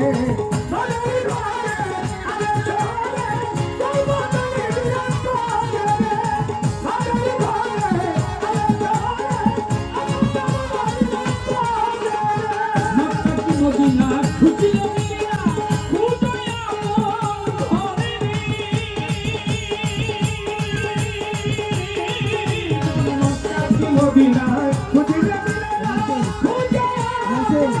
Mobile, Mobile, Mobile, Mobile, Mobile, Mobile,